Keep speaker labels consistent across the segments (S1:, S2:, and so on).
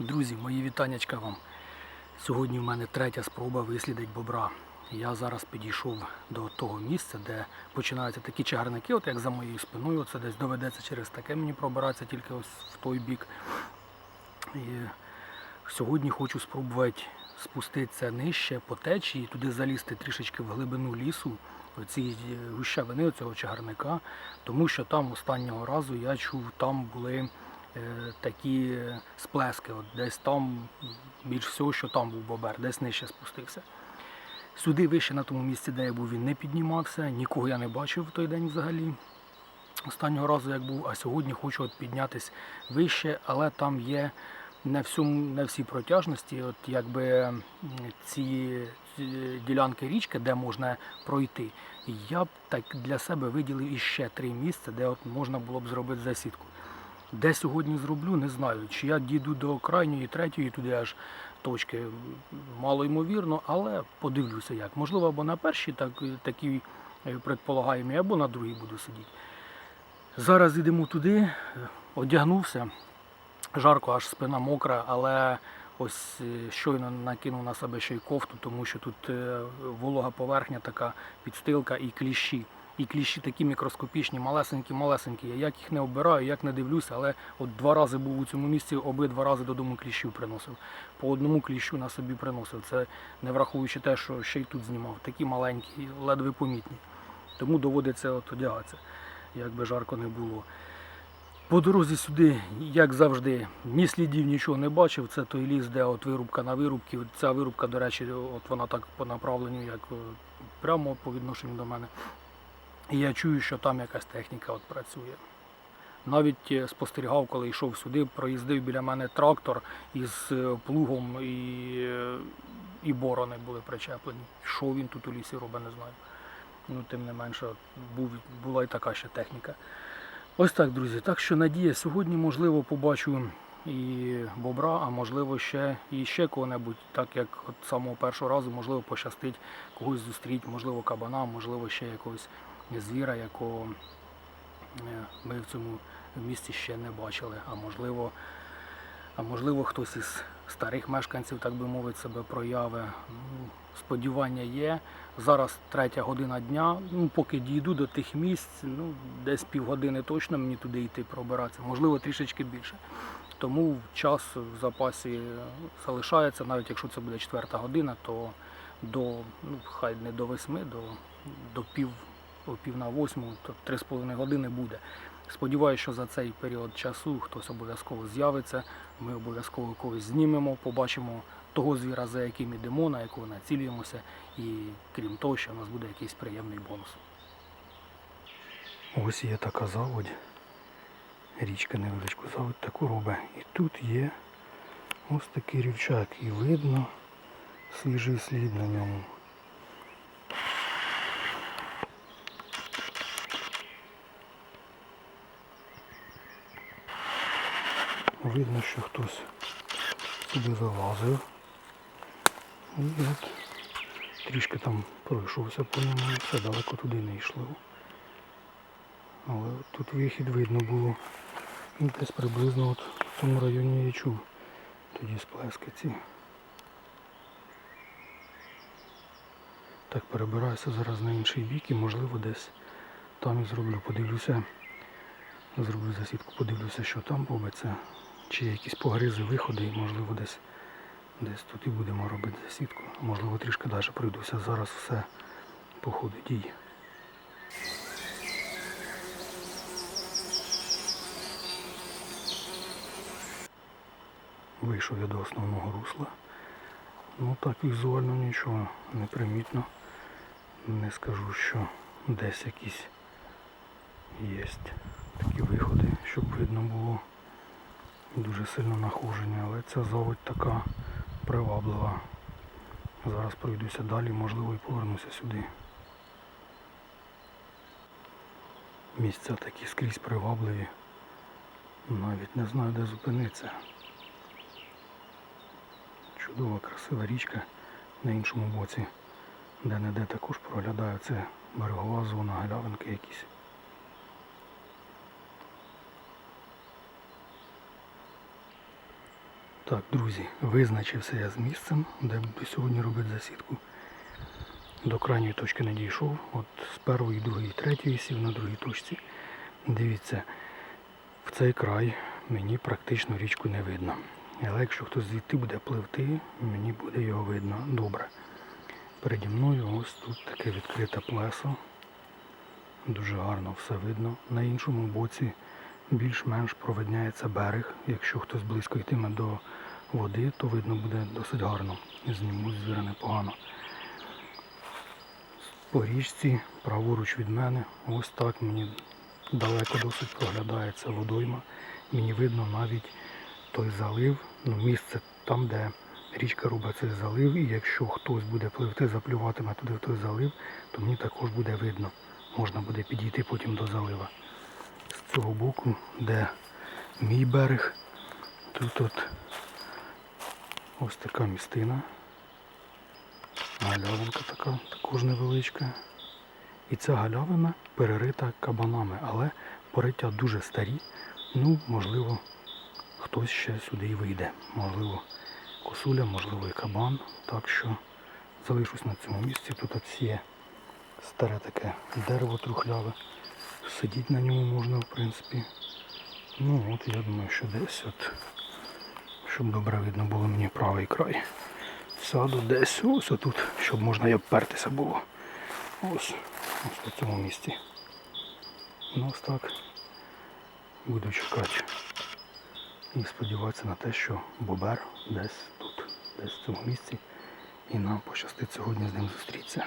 S1: Друзі, мої вітаннячка вам. Сьогодні в мене третя спроба вислідити бобра. Я зараз підійшов до того місця, де починаються такі чагарники, от як за моєю спиною. Це десь доведеться через таке мені пробиратися, тільки ось в той бік. І сьогодні хочу спробувати спуститися нижче по течії, туди залізти трішечки в глибину лісу, оці гущавини цього чагарника, тому що там останнього разу я чув, там були такі е, сплески. От десь там більш всього, що там був бобер, десь нижче спустився. Сюди вище на тому місці, де я був, він не піднімався, нікого я не бачив в той день взагалі. Останнього разу як був, а сьогодні хочу от піднятися вище, але там є не, всьому, не всі протяжності, от якби ці е, ділянки річки, де можна пройти. Я б так для себе виділив іще три місця, де от можна було б зробити засідку. Де сьогодні зроблю, не знаю. Чи я дійду до крайньої, третьої, туди аж точки мало ймовірно, але подивлюся як. Можливо, або на першій так, такій е, предполагаємій, або на другій буду сидіти. Зараз йдемо туди, е, одягнувся. Жарко, аж спина мокра, але ось е, щойно накинув на себе ще й кофту, тому що тут е, волога поверхня, така підстилка і кліщі. І кліщі такі мікроскопічні, малесенькі, малесенькі. Я як їх не обираю, як не дивлюся, але от два рази був у цьому місці, обидва рази додому кліщів приносив. По одному кліщу на собі приносив. Це не враховуючи те, що ще й тут знімав. Такі маленькі, ледве помітні. Тому доводиться от одягатися, як би жарко не було. По дорозі сюди, як завжди, ні слідів нічого не бачив. Це той ліс, де от вирубка на вирубці. Ця вирубка, до речі, от вона так по направленню, як е, прямо по відношенню до мене. І я чую, що там якась техніка от працює. Навіть е, спостерігав, коли йшов сюди, проїздив біля мене трактор із е, плугом і, е, і борони були причеплені. Що він тут у лісі робить, не знаю. Ну, тим не менше, був, була і така ще техніка. Ось так, друзі. Так що надія, сьогодні, можливо, побачу і бобра, а можливо ще і ще кого-небудь, так як от самого першого разу, можливо, пощастить когось зустріти, можливо, кабана, можливо, ще якогось звіра, якого е, ми в цьому місці ще не бачили. А можливо, а можливо, хтось із старих мешканців, так би мовити, себе прояви. Ну, сподівання є. Зараз третя година дня. Ну, поки дійду до тих місць, ну, десь півгодини точно мені туди йти пробиратися, можливо, трішечки більше. Тому час в запасі залишається, навіть якщо це буде четверта година, то до, ну, хай не до восьми, до, до пів, пів на восьму, то три з половиною години буде. Сподіваюся, що за цей період часу хтось обов'язково з'явиться, ми обов'язково когось знімемо, побачимо того звіра, за яким ідемо, на якого націлюємося, і крім того, що у нас буде якийсь приємний бонус. Ось є така заводь. Річка невеличку заводь таку робить. І тут є ось такий рівчак. І видно свіжий слід на ньому. Видно, що хтось сюди залазив. І от трішки там пройшовся по ньому, все далеко туди не йшло. Але тут вихід видно було. І десь приблизно от в цьому районі я чув тоді сплески ці. Так перебираюся зараз на інший бік і можливо десь там і зроблю. Подивлюся, зроблю засідку, подивлюся, що там робиться. Чи якісь погризи, виходи, і можливо десь десь тут і будемо робити засідку. Можливо трішки далі пройдуся. Зараз все по ходу дій. Вийшов я до основного русла. Ну так візуально нічого не примітно. Не скажу, що десь якісь є такі виходи, щоб видно було дуже сильно нахоження, але ця заводь така приваблива. Зараз пройдуся далі, можливо і повернуся сюди. Місця такі скрізь привабливі. Навіть не знаю де зупинитися. Чудова, красива річка на іншому боці, де-не-де також проглядає це берегова зона, галявинки якісь. Так, друзі, визначився я з місцем, де буду сьогодні робити засідку. До крайньої точки не дійшов. От з першої, другої, третьої сів на другій точці. Дивіться, в цей край мені практично річку не видно. Але якщо хтось звідти буде пливти, мені буде його видно добре. Переді мною ось тут таке відкрите плесо. Дуже гарно все видно. На іншому боці більш-менш провидняється берег. Якщо хтось близько йтиме до води, то видно буде досить гарно. І зніму звіра непогано. По річці, праворуч від мене, ось так мені далеко досить проглядається водойма. Мені видно навіть той залив, ну, місце там, де річка робить цей залив, і якщо хтось буде пливти, заплюватиме туди в той залив, то мені також буде видно. Можна буде підійти потім до залива. З цього боку, де мій берег, тут от ось така містина. Галявинка така, також невеличка. І ця галявина перерита кабанами, але пориття дуже старі. Ну, можливо, хтось ще сюди і вийде. Можливо, косуля, можливо, і кабан. Так що залишусь на цьому місці. Тут от є старе таке дерево трухляве. Сидіти на ньому можна, в принципі. Ну от я думаю, що десь от, щоб добре видно було мені правий край. Сяду десь ось отут, щоб можна і обпертися було. Ось, ось на цьому місці. Ну ось так. Буду чекати. І сподіватися на те, що бобер десь тут, десь в цьому місці. І нам пощастить сьогодні з ним зустрітися.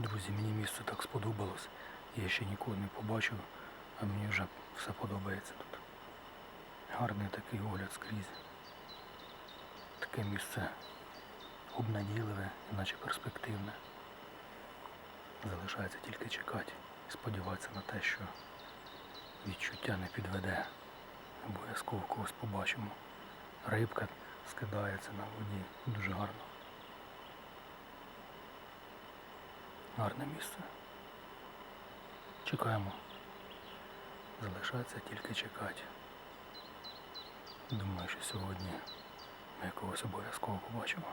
S1: Друзі, мені місце так сподобалось. Я ще нікого не побачив, а мені вже все подобається тут. Гарний такий огляд скрізь. Таке місце обнадійливе, наче перспективне. Залишається тільки чекати і сподіватися на те, що відчуття не підведе. Обов'язково когось побачимо. Рибка скидається на воді. Дуже гарно. Гарне місце. Чекаємо. Залишається тільки чекати. Думаю, що сьогодні ми когось обов'язково побачимо.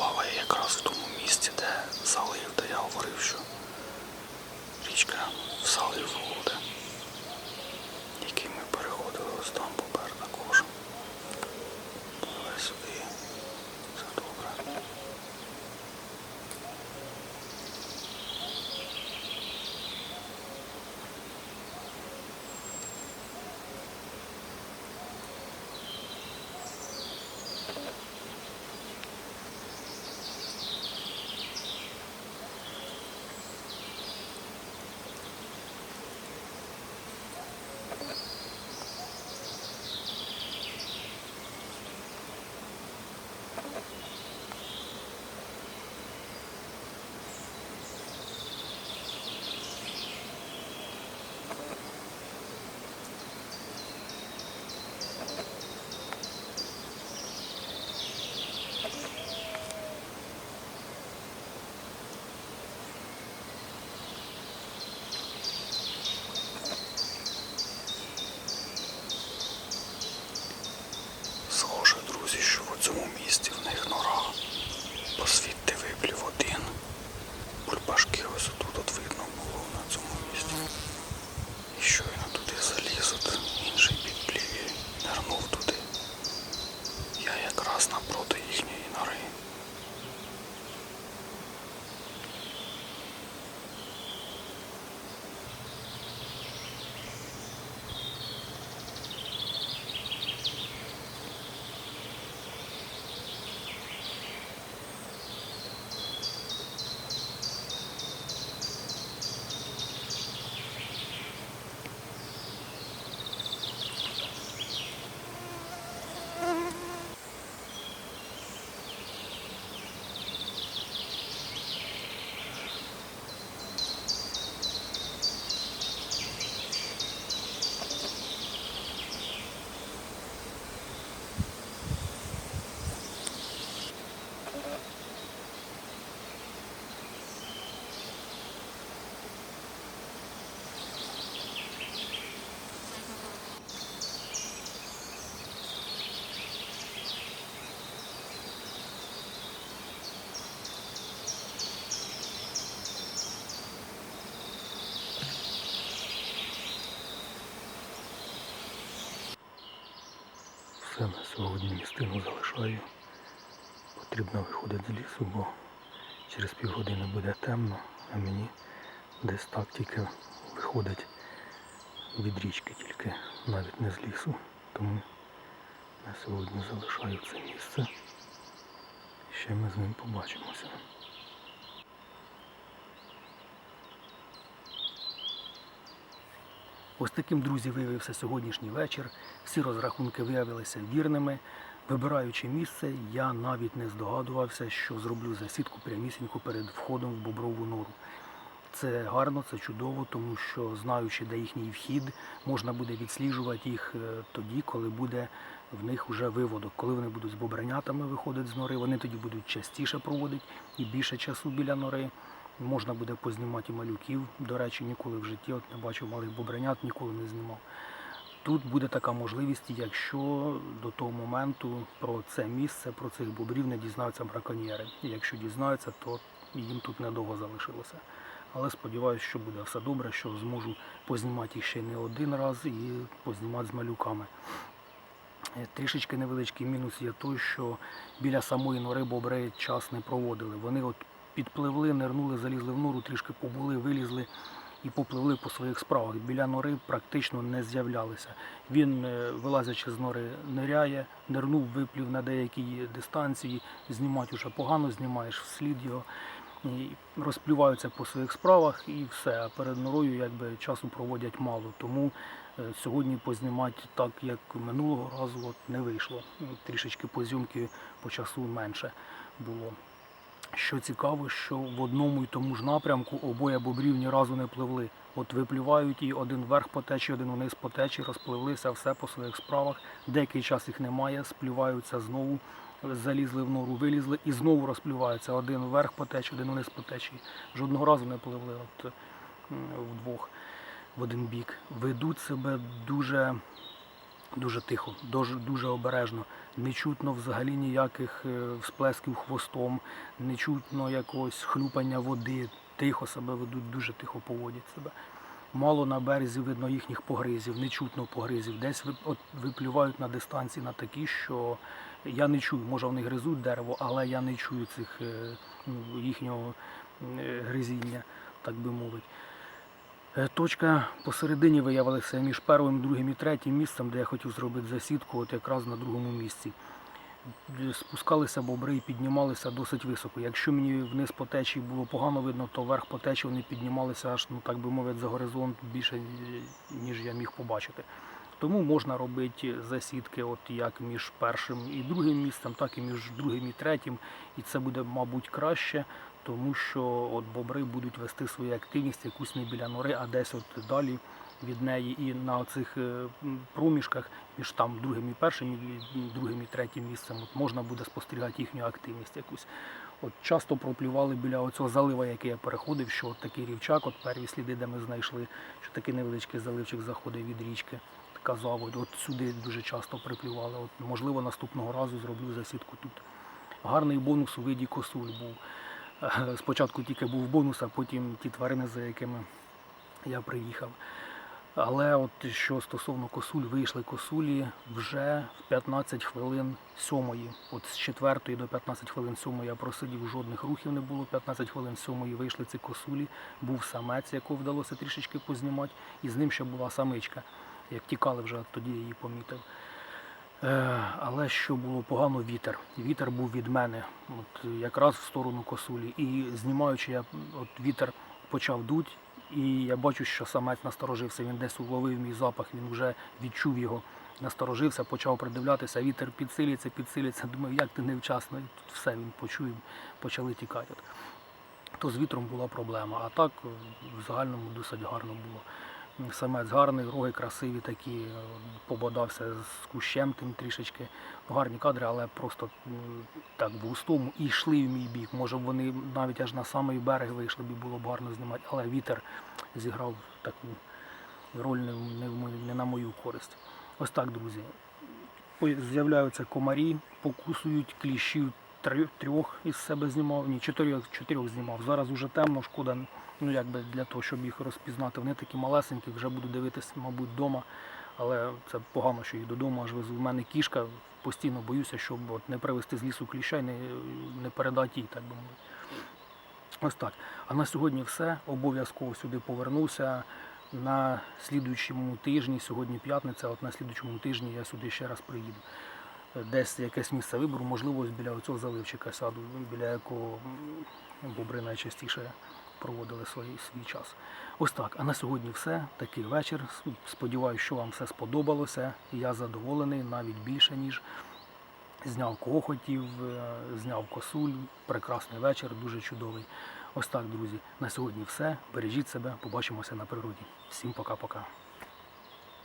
S1: Плаває якраз в тому місці, де залив, де я говорив, що річка в залив входить, який ми переходили ось там сьогодні залишаю. Потрібно виходити з лісу, бо через півгодини буде темно, а мені десь так тільки виходить від річки, тільки навіть не з лісу. Тому на сьогодні залишаю це місце. Ще ми з ним побачимося. Ось таким, друзі, виявився сьогоднішній вечір. Всі розрахунки виявилися вірними. Вибираючи місце, я навіть не здогадувався, що зроблю засідку прямісінько перед входом в боброву нору. Це гарно, це чудово, тому що знаючи, де їхній вхід, можна буде відсліджувати їх е, тоді, коли буде в них вже виводок. Коли вони будуть з бобренятами виходити з нори, вони тоді будуть частіше проводити і більше часу біля нори. Можна буде познімати малюків. До речі, ніколи в житті от не бачив малих бобренят, ніколи не знімав. Тут буде така можливість, якщо до того моменту про це місце, про цих бобрів не дізнаються браконьєри. Якщо дізнаються, то їм тут недовго залишилося. Але сподіваюся, що буде все добре, що зможу познімати ще не один раз і познімати з малюками. Е, Трішечки невеличкий мінус є той, що біля самої нори бобри час не проводили. Вони от підпливли, нирнули, залізли в нору, трішки побули, вилізли і попливли по своїх справах. Біля нори практично не з'являлися. Він, е, вилазячи з нори, ниряє, нирнув, виплів на деякій дистанції, знімати вже погано, знімаєш вслід його. І розплюваються по своїх справах і все. А перед норою якби часу проводять мало. Тому е, сьогодні познімати так, як минулого разу, от не вийшло. Трішечки позйомки по часу менше було. Що цікаво, що в одному і тому ж напрямку обоє бобрів ні разу не пливли. От випливають і один вверх по течії, один вниз по течії, розпливлися все по своїх справах. Деякий час їх немає, сплюваються знову, залізли в нору, вилізли і знову розплюваються. Один вверх по течії, один вниз по течії. Жодного разу не пливли от, вдвох в один бік. Ведуть себе дуже Дуже тихо, дуже, дуже обережно. Не чутно взагалі ніяких е, всплесків хвостом, не чутно якогось хлюпання води. Тихо себе ведуть, дуже тихо поводять себе. Мало на березі видно їхніх погризів, не чутно погризів. Десь виплювають на дистанції на такі, що я не чую. Може вони гризуть дерево, але я не чую цих е, ну, їхнього е, гризіння, так би мовити. Е, Точка посередині виявилася між першим, другим і третім місцем, де я хотів зробити засідку, от якраз на другому місці. Е, Спускалися бобри і піднімалися досить високо. Якщо мені вниз по течії було погано видно, то вверх по течії вони піднімалися аж, ну так би мовити, за горизонт більше, е, ніж я міг побачити. Тому можна робити засідки, от як між першим і другим місцем, так і між другим і третім. І це буде, мабуть, краще, тому що от бобри будуть вести свою активність якусь не біля нори, а десь от далі від неї. І на цих проміжках між там другим і першим, і другим і третім місцем от можна буде спостерігати їхню активність якусь. От часто проплювали біля оцього залива, який я переходив, що от такий рівчак, от перві сліди, де ми знайшли, що такий невеличкий заливчик заходить від річки. Така заводь. От сюди дуже часто приплювали. От, можливо, наступного разу зроблю засідку тут. Гарний бонус у виді косуль був. Спочатку тільки був бонус, а потім ті тварини, за якими я приїхав. Але от що стосовно косуль, вийшли косулі вже в 15 хвилин сьомої. От з 4 до 15 хвилин сьомої я просидів, жодних рухів не було. 15 хвилин сьомої вийшли ці косулі. Був самець, якого вдалося трішечки познімати, і з ним ще була самичка. Як тікали вже, тоді її помітив. Е, але що було погано вітер. Вітер був від мене, от якраз в сторону косулі. І знімаючи, я от вітер почав дуть, і я бачу, що самець насторожився. Він десь уловив мій запах, він вже відчув його, насторожився, почав придивлятися. Вітер підсилюється, підсилюється. Думаю, як ти невчасно. І тут все він почув, почали тікати. То з вітром була проблема. А так в загальному досить гарно було. Самець гарний, роги красиві такі, пободався з кущем тим трішечки. Гарні кадри, але просто так в густому і йшли в мій бік. Може вони навіть аж на самий берег вийшли б було б гарно знімати, але вітер зіграв таку роль не, не, не на мою користь. Ось так, друзі. З'являються комарі, покусують кліщів трьох із себе знімав, ні, чотирьох, чотирьох знімав. Зараз уже темно, шкода, ну якби для того, щоб їх розпізнати. Вони такі малесенькі, вже буду дивитися, мабуть, вдома. Але це погано, що їх додому аж везу. У мене кішка, постійно боюся, щоб от не привезти з лісу кліща і не, не передати їй, так би мовити. Ось так. А на сьогодні все. Обов'язково сюди повернуся. На слідуючому тижні, сьогодні п'ятниця, от на слідуючому тижні я сюди ще раз приїду. Десь якесь місце вибору, можливо, біля цього заливчика саду, біля якого бобри найчастіше проводили свій, свій час. Ось так. А на сьогодні все. Такий вечір. Сподіваюся, що вам все сподобалося. Я задоволений навіть більше, ніж зняв кого хотів, е, зняв косуль. Прекрасний вечір, дуже чудовий. Ось так, друзі. На сьогодні все. Бережіть себе, побачимося на природі. Всім пока-пока.